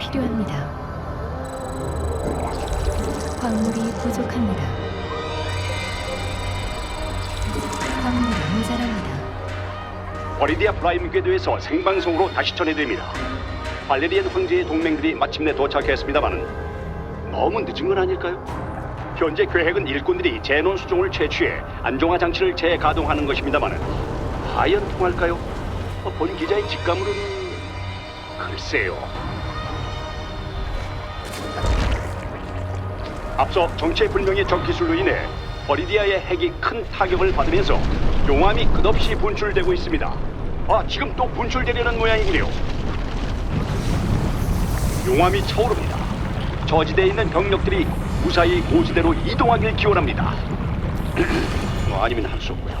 필요합니다. 광물이 부족합니다. 광물이 모자랍니다. 버리디아 프라임 궤도에서 생방송으로 다시 전해드립니다. 발레리안 황제의 동맹들이 마침내 도착했습니다마는 너무 늦은 건 아닐까요? 현재 계획은 일꾼들이 제논 수종을 채취해 안정화 장치를 재가동하는 것입니다마는 과연 통할까요? 어, 본 기자의 직감으로는 글쎄요. 앞서 정체불명의 적 기술로 인해 버리디아의 핵이 큰 타격을 받으면서 용암이 끝없이 분출되고 있습니다. 아, 지금 또 분출되려는 모양이군요. 용암이 차오릅니다. 저지대에 있는 병력들이 무사히 고지대로 이동하길 기원합니다. 뭐 아니면 할 수 없고요.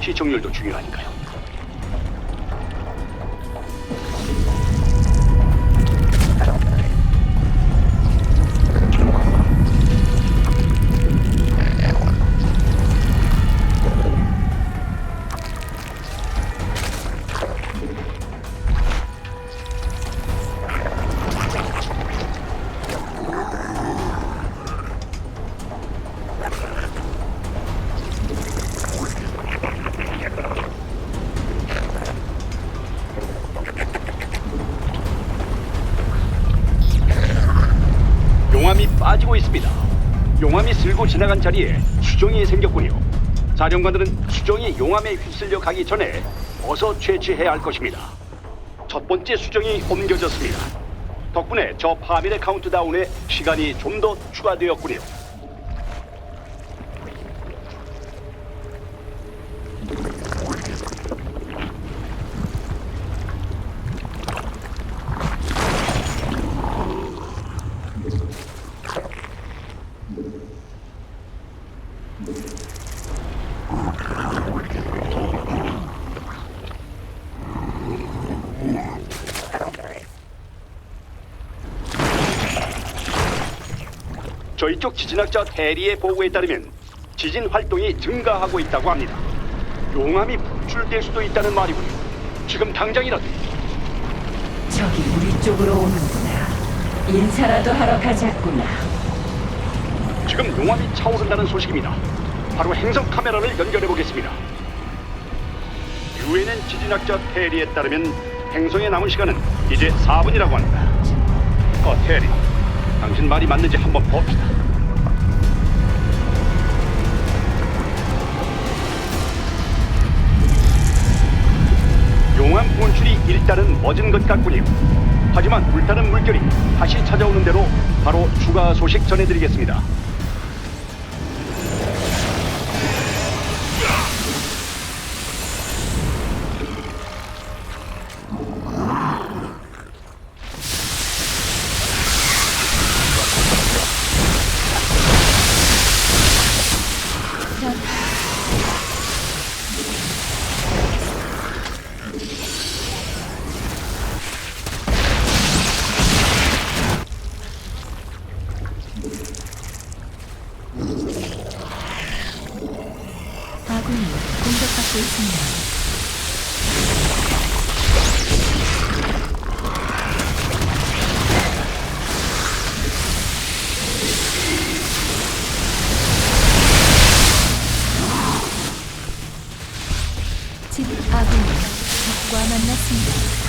시청률도 중요하니까요. 지나간 자리에 수정이 생겼군요. 사령관들은 수정이 용암에 휩쓸려 가기 전에 어서 채취해야 할 것입니다. 첫 번째 수정이 옮겨졌습니다. 덕분에 저 파밀의 카운트다운에 시간이 좀 더 추가되었군요. 저희 쪽 지진학자 대리의 보고에 따르면 지진 활동이 증가하고 있다고 합니다. 용암이 분출될 수도 있다는 말이군요. 지금 당장이라도 저기 우리 쪽으로 오는구나. 인사라도 하러 가자꾸나. 지금 용암이 차오른다는 소식입니다. 바로 행성 카메라를 연결해 보겠습니다. 유엔엔 지진학자 테리에 따르면 행성에 남은 시간은 이제 4분이라고 합니다. 어, 테리, 당신 말이 맞는지 한번 봅시다. 용암 분출이 일단은 멎은 것 같군요. 하지만 불타는 물결이 다시 찾아오는 대로 바로 추가 소식 전해드리겠습니다. 전 아군이 공격받고 있습니다. 집 아군이 적과 만났습니다.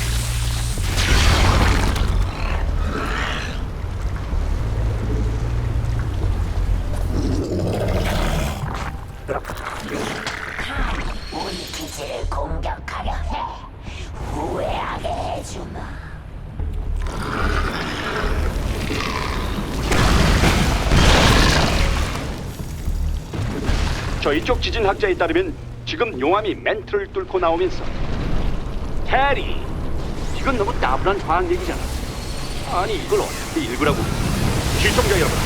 저희 쪽 지진 학자에 따르면 지금 용암이 멘트를 뚫고 나오면서. 테리 이건 너무 따분한 과학 얘기잖아. 아니 이걸 어떻게 읽으라고. 시청자 여러분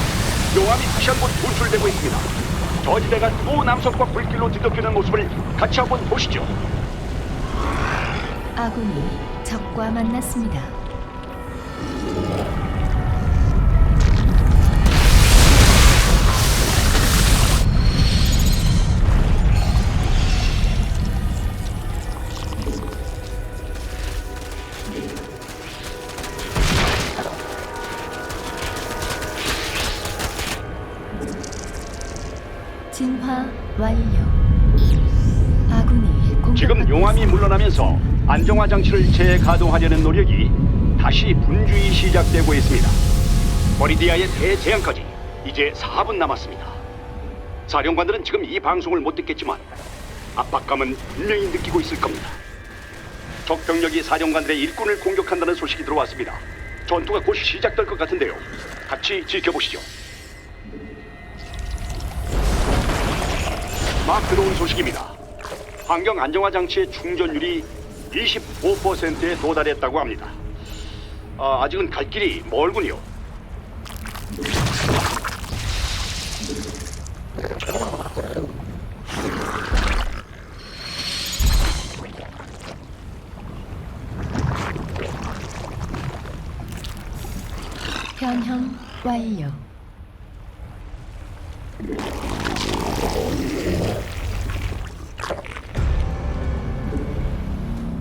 용암이 다시 한번 분출되고 있습니다. 저지대가 또 남성과 불길로 뒤덮이는 모습을 같이 한번 보시죠. 아군이 적과 만났습니다. 진화 완료. 아군이 지금 용암이 물러나면서 안정화 장치를 재가동하려는 노력이 다시 분주히 시작되고 있습니다. 버리디아의 대재앙까지 이제 4분 남았습니다. 사령관들은 지금 이 방송을 못 듣겠지만 압박감은 분명히 느끼고 있을 겁니다. 적 병력이 사령관들의 일꾼을 공격한다는 소식이 들어왔습니다. 전투가 곧 시작될 것 같은데요. 같이 지켜보시죠. 막 들어온 소식입니다. 환경 안정화 장치의 충전율이 25%에 도달했다고 합니다. 아, 아직은 갈 길이 멀군요. 변형 완료.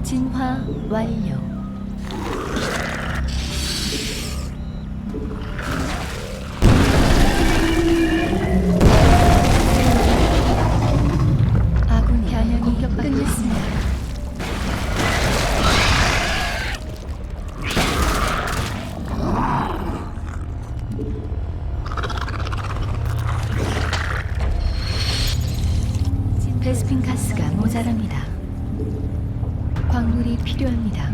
진화 완료. 모자랍니다. 광물이 필요합니다.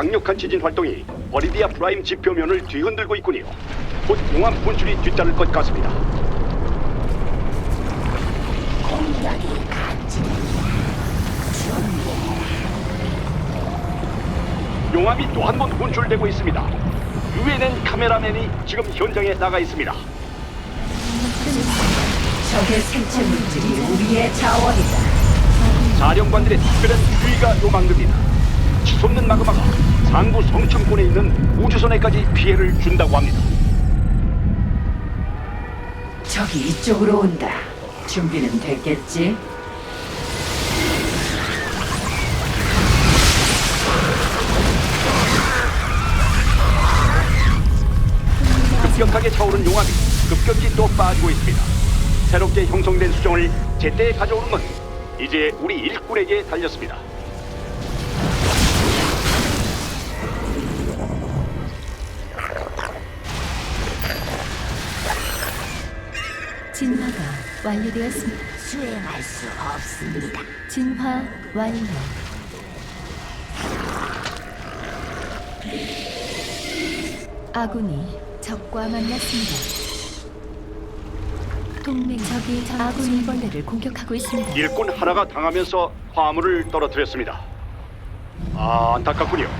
강력한 지진 활동이 버리디아 프라임 지표면을 뒤흔들고 있군요. 곧 용암 분출이 뒤따를 것 같습니다. 공격이. 용암이 또 한 번 분출되고 있습니다. 유엔엔 카메라맨이 지금 현장에 나가 있습니다. 적의 생체 물질이 우리의 자원이다. 사령관들의 특별한 주의가 요망됩니다. 치솟는 마그마가 상부 성층권에 있는 우주선에까지 피해를 준다고 합니다. 적이 이쪽으로 온다. 준비는 됐겠지? 급격하게 차오른 용암이 급격히 또 빠지고 있습니다. 새롭게 형성된 수정을 제때 가져오는 건 이제 우리 일꾼에게 달렸습니다. 진화가 완료되었습니다. 수행할 수 없습니다. 진화 완료. 아군이 적과 만났습니다. 동맹 적이 아군이 벌레를 공격하고 있습니다. 일꾼 하나가 당하면서 화물을 떨어뜨렸습니다. 아, 안타깝군요.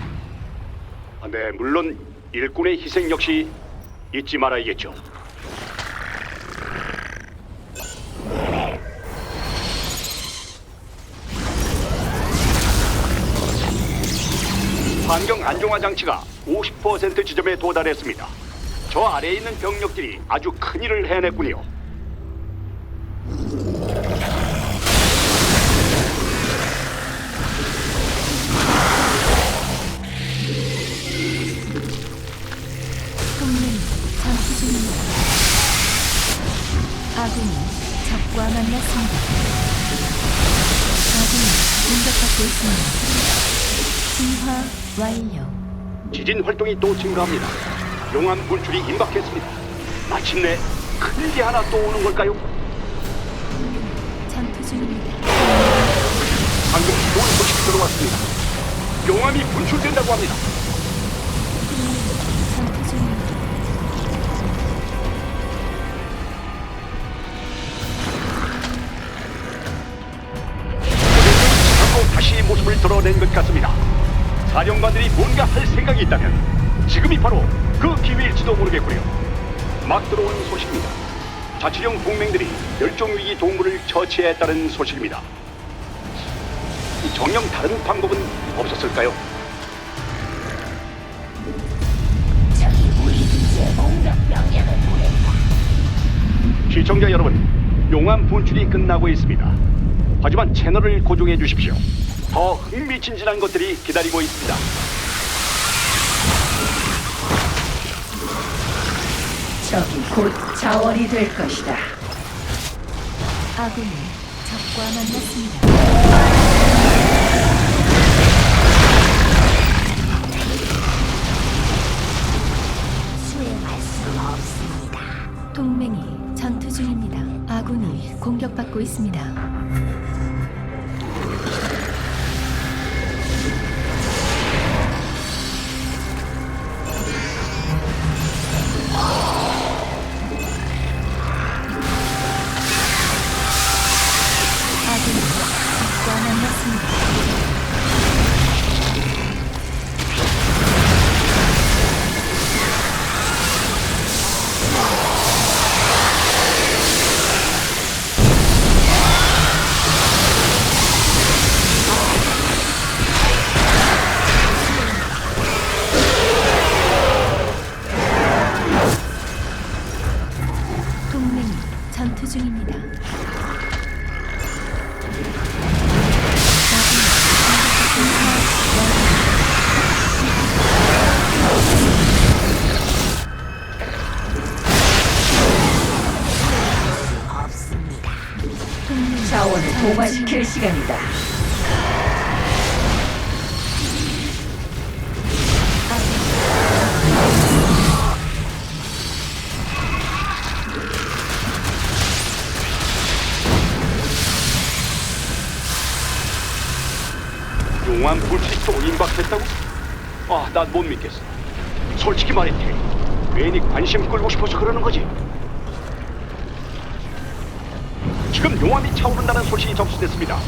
아, 네, 물론 일꾼의 희생 역시 잊지 말아야겠죠. 환경 안정화 장치가 50% 지점에 도달했습니다. 저 아래에 있는 병력들이 아주 큰 일을 해냈군요. 동맹 전투 중입니다. 아군이 적과 만났습니다. 아군이 공격받고 있습니다. 진화 완료. 지진 활동이 또 증가합니다. 용암 분출이 임박했습니다. 마침내 큰 게 하나 또 오는 걸까요? 전투 중입니다. 방금 좋은 소식이 들어왔습니다. 용암이 분출된다고 합니다. 전투 중입니다. 하고 다시 모습을 드러낸 것 같습니다. 사령관들이 뭔가 할 생각이 있다면 지금이 바로 그 기회일지도 모르겠고요. 막 들어온 소식입니다. 자치령 동맹들이 멸종위기 동물을 처치했다는 소식입니다. 이 정령 다른 방법은 없었을까요? 시청자 여러분, 용암 분출이 끝나고 있습니다. 하지만 채널을 고정해 주십시오. 더 흥미진진한 것들이 기다리고 있습니다. 적이 곧 자원이 될 것이다. 아군이 적과 만났습니다. 수행할 수 없습니다. 동맹이 전투 중입니다. 아군이 공격받고 있습니다. 또 임박했다고? 아, 난 못 믿겠어. 솔직히 테리. 괜히 관심 끌고 싶어서 그러는 거지. 지금 용암이 차오른다는 소식이 접수됐습니다.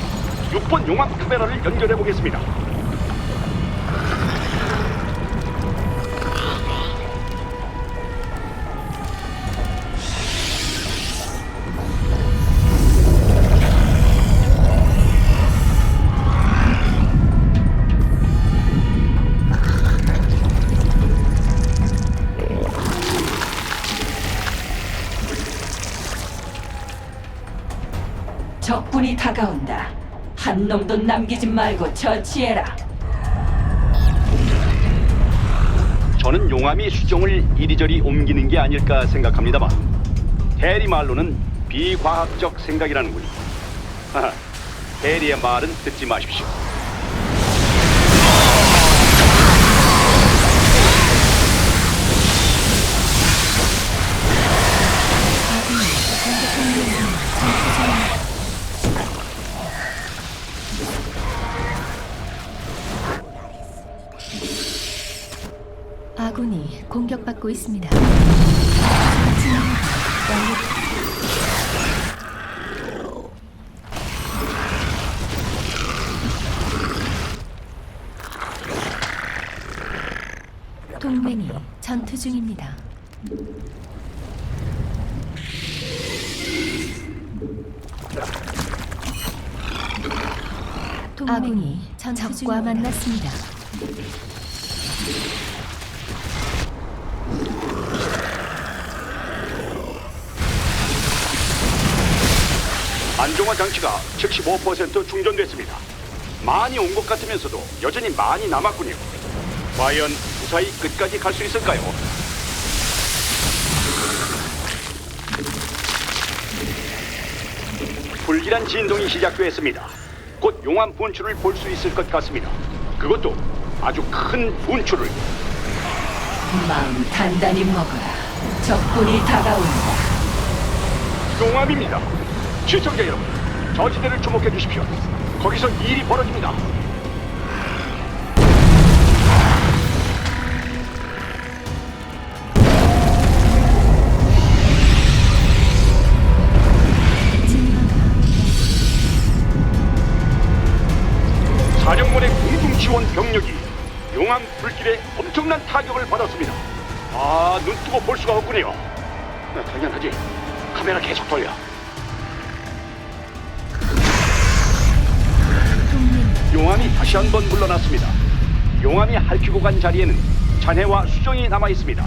6번 용암 카메라를 연결해 보겠습니다. 적군이 다가온다. 한 놈도 남기지 말고 처치해라. 저는 용암이 수종을 이리저리 옮기는 게 아닐까 생각합니다만 대리 말로는 비과학적 생각이라는군요. 대리의 말은 듣지 마십시오. 공격받고 있습니다. 동맹이 전투 중입니다. 아군이 적과 만났습니다. 안정화 장치가 75% 충전됐습니다. 많이 온 것 같으면서도 여전히 많이 남았군요. 과연 무사히 끝까지 갈 수 있을까요? 불길한 진동이 시작됐습니다. 곧 용암 분출을 볼 수 있을 것 같습니다. 그것도 아주 큰 분출을. 마음 단단히 먹어라. 적군이 다가온다. 용암입니다. 시청자 여러분, 저지대를 주목해 주십시오. 거기서 일이 벌어집니다. 사령관의 공중 지원 병력이 용암 불길에 엄청난 타격을 받았습니다. 아, 눈 뜨고 볼 수가 없군요. 네, 당연하지. 카메라 계속 돌려. 다시 한 번 물러났습니다. 용암이 핥히고 간 자리에는 잔해와 수정이 남아 있습니다.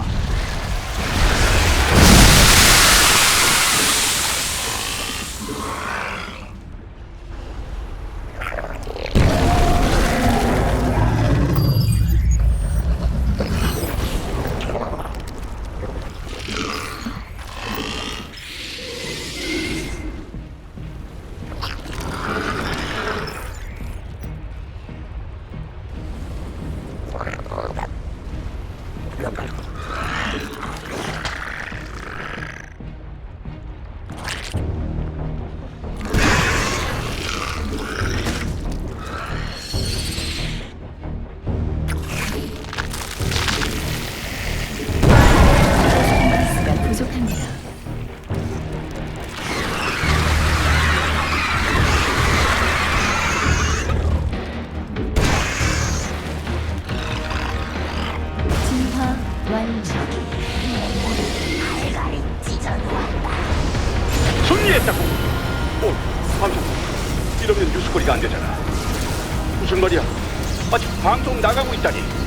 승리했다고. 오, 방송. 이러면 뉴스거리가 안 되잖아. 무슨 말이야? 아직 방송 나가고 있다니.